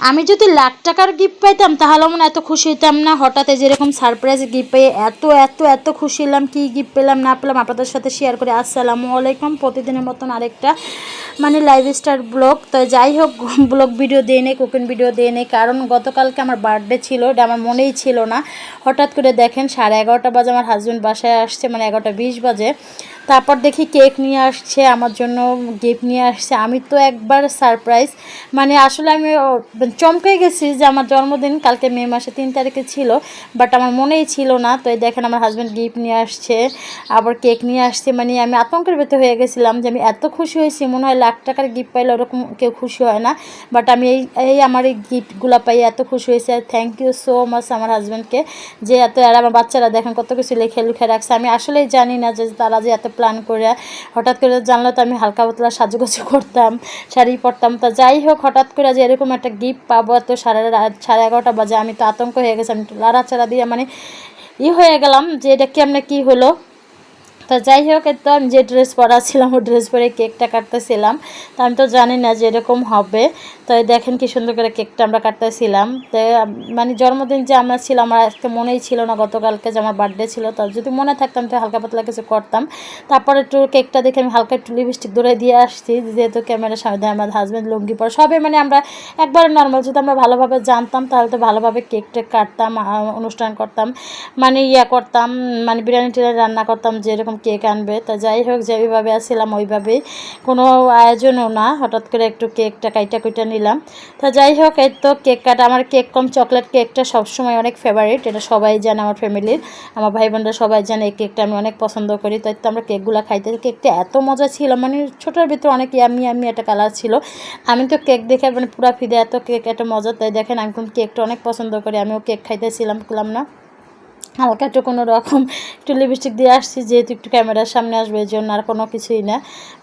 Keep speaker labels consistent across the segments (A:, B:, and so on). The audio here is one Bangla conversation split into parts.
A: আমি যদি লাখ টাকার গিফট পাইতাম, তাহলে মনে এত খুশি হইতাম না। হঠাৎ যেরকম সারপ্রাইজ গিফট পেয়ে এত এত এত খুশি হলাম, কি গিফট পেলাম, না পেলাম, আপনাদের সাথে শেয়ার করে। আসসালামু আলাইকুম, প্রতিদিনের মতন আরেকটা মানে লাইভ স্টার ব্লগ তো যাই হোক ব্লগ ভিডিও দিয়ে নেই কুকিং ভিডিও দিয়ে নেই, কারণ গতকালকে আমার বার্থডে ছিল, এটা আমার মনেই ছিল না। হঠাৎ করে দেখেন, সাড়ে এগারোটা বাজে আমার হাজব্যান্ড বাসায় আসছে মানে এগারোটা বিশ বাজে। তারপর দেখি কেক নিয়ে আসছে, আমার জন্য গিফট নিয়ে আসছে। আমি তো একবার সারপ্রাইজ মানে আসলে আমি চমকে গেছি যে আমার জন্মদিন কালকে মে মাসে তিন তারিখে ছিল বাট আমার মনেই ছিল না। তো এই দেখেন আমার হাজব্যান্ড গিফট নিয়ে আসছে, আবার কেক নিয়ে আসছে। মানে আমি আতঙ্কের ভেতর হয়ে গেছিলাম যে আমি এত খুশি হয়েছি, মনে হয় লাখ টাকার গিফট পাইলে ওরকম কেউ খুশি হয় না। বাট আমি এই এই আমার এই গিফটগুলো পাই এত খুশি হয়েছি। আর থ্যাংক ইউ সো মাচ আমার হাজব্যান্ডকে যে এত আর আমার বাচ্চারা দেখেন কত কিছু লিখে লিখে রাখছে। আমি আসলেই জানি না যে তারা যে এত প্ল্যান করে, হঠাৎ করে জানলে তো আমি হালকা পাতলা সাজুগুজু করতাম, শাড়ি পরতাম। তা যাই হোক, হঠাৎ করে যে এরকম একটা গিফট পাবো, তো সাড়ে সাড়ে এগারোটা বাজে, আমি তো আতঙ্ক হয়ে গেছি, আমি লাড়াচাড়া দিয়ে মানে ই হয়ে গেলাম যে এটা কেমনে কী হলো। তো যাই হোক তো আমি যে ড্রেস পরা ছিলাম ওই ড্রেস পরে কেকটা কাটতেছিলাম। তো আমি তো জানি না যে এরকম হবে। তো দেখেন কি সুন্দর করে কেকটা আমরা কাটতেছিলাম। তো মানে জন্মদিন যে আমরা ছিল, আমার আজকে মনেই ছিল না গতকালকে যে আমার বার্থডে ছিল। তো যদি মনে থাকতাম তো হালকা পাতলা কিছু করতাম। তারপরে একটু কেকটা দেখে আমি হালকা একটু লিপস্টিক দূরে দিয়ে আসছি। যেহেতু ক্যামেরার সামনে আমার হাজব্যান্ড লুঙ্গি পরে, সবে মানে আমরা একবারে নর্মাল যদি আমরা ভালোভাবে জানতাম, তাহলে তো ভালোভাবে কেক টেক কাটতাম অনুষ্ঠান করতাম মানে ইয়া করতাম মানে বিরিয়ানি টিরিয়ানি রান্না করতাম, যেরকম কেক আনবে। তো যাই হোক, যেভাবে আসছিলাম ওইভাবেই। কোনো আয়োজনও না, হঠাৎ করে একটু কেকটা কাইটা কুইটা নিলাম। তো যাই হোক, এই তো কেক কাটা। আমার কেক কম, চকলেট কেকটা সবসময় অনেক ফেভারিট এটা সবাই জানে আমার ফ্যামিলির আমার ভাই বোনরা সবাই জানে এই কেকটা আমি অনেক পছন্দ করি। তো এই তো আমরা কেকগুলো খাইতে কেকটা এত মজা ছিল মানে ছোটোর ভিতরে অনেক ইয়ামি ইয়ামি একটা কালার ছিল। আমি তো কেক দেখে মানে পুরা ফিদে এত কেক একটা মজা। তাই দেখেন, আমি কেকটা অনেক পছন্দ করি। আমিও কেক খাইতেছিলাম না। হালকা একটু কোনো রকম একটু লিপস্টিক দিয়ে আসছি, যেহেতু একটু ক্যামেরার সামনে আসবে, এই জন্য আর কোনো কিছুই না।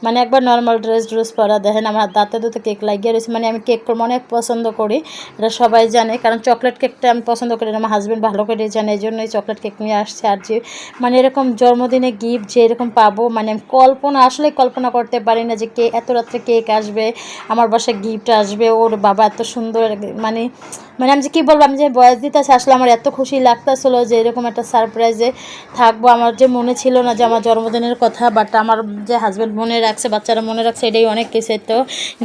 A: মানে একবার নর্মাল ড্রেস ড্রেস পরা, দেখেন আমার দাঁতে দুটো কেক লাগিয়ে রয়েছে। মানে আমি কেক অনেক পছন্দ করি, এটা সবাই জানে। কারণ চকলেট কেকটা আমি পছন্দ করি আমার হাজব্যান্ড ভালো করে জানে, এই জন্যই চকলেট কেক নিয়ে আসছে আর যে মানে এরকম জন্মদিনে গিফট যে এরকম পাবো মানে আমি কল্পনা, আসলে কল্পনা করতে পারি না যে কে এত রাত্রে কেক আসবে, আমার বাসায় গিফট আসবে, ওর বাবা এত সুন্দর মানে মানে আমি যে কী বলব, আমি যে বয়স দিতেছি, আসলে আমার এত খুশি লাগতেছিলো যে এরকম একটা সারপ্রাইজে থাকব। আমার যে মনে ছিল না যে আমার জন্মদিনের কথা বাট আমার যে হাজব্যান্ড মনে রাখছে, বাচ্চারা মনে রাখছে, এটাই অনেক কিছু। তো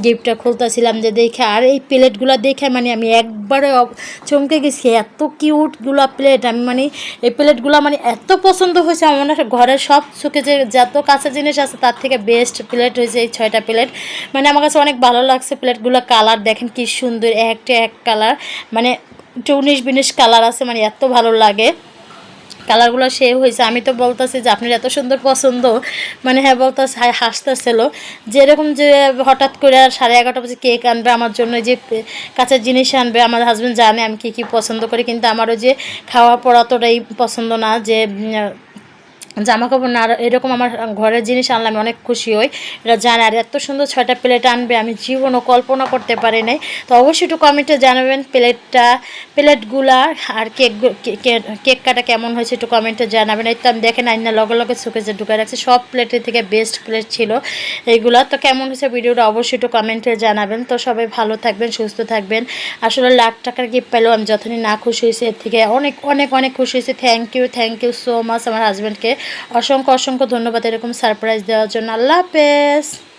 A: গিফটটা খুলতেছিলাম যে দেখে, আর এই প্লেটগুলো দেখে মানে আমি একবারে চমকে গেছি। এত কিউটগুলো প্লেট আমি মানে এই প্লেটগুলো মানে এত পছন্দ হয়েছে। আমার ঘরের সব সুখে যে যত কাছে জিনিস আছে, তার থেকে বেস্ট প্লেট হয়েছে এই ছয়টা প্লেট মানে আমার কাছে অনেক ভালো লাগছে প্লেটগুলো। কালার দেখেন কি সুন্দর একটা এক কালার। মানে উনিশ বিনিশ কালার আছে মানে এত ভালো লাগে। কালারগুলো সেভ হয়েছে। আমি তো বলতেছি যে আপনার এত সুন্দর পছন্দ। মানে হ্যাঁ বলতেছে হাসতেছিল। যেরকম যে হঠাৎ করে আর সাড়ে এগারোটা বাজে কেক আনবে, আমার জন্য যে কাছের জিনিস আনবে, আমার হাজব্যান্ড জানে আমি কী কী পছন্দ করি। কিন্তু আমারও যে খাওয়া পড়া তোটাই পছন্দ না যে জামা কাপড় না এরকম আমার ঘরের জিনিস আনলে আমি অনেক খুশি হই। এটা জানে, আর এত সুন্দর ছয়টা প্লেট আনবে, আমি জীবনও কল্পনা করতে পারি নাই। তো অবশ্যই একটু কমেন্টে জানাবেন প্লেটটা, প্লেটগুলা, আর কেক কেক কাটা কেমন হয়েছে একটু কমেন্টে জানাবেন। এই তো আমি দেখেন আইনা লগে লগে সুকেজে ঢুকে রাখছি, সব প্লেটের থেকে বেস্ট প্লেট ছিল এইগুলা। তো কেমন হয়েছে ভিডিওটা অবশ্যই একটু কমেন্টে জানাবেন। তো সবাই ভালো থাকবেন, সুস্থ থাকবেন। আসলে লাখ টাকার গিফট পেলেও আমি যতদিন না খুশি হয়েছি, এর থেকে অনেক অনেক অনেক খুশি হয়েছি। Thank you thank you so much আমার হাজব্যান্ডকে অসংখ্য অসংখ্য ধন্যবাদ এরকম সারপ্রাইজ দেওয়ার জন্য। আল্লাহ হাফেজ।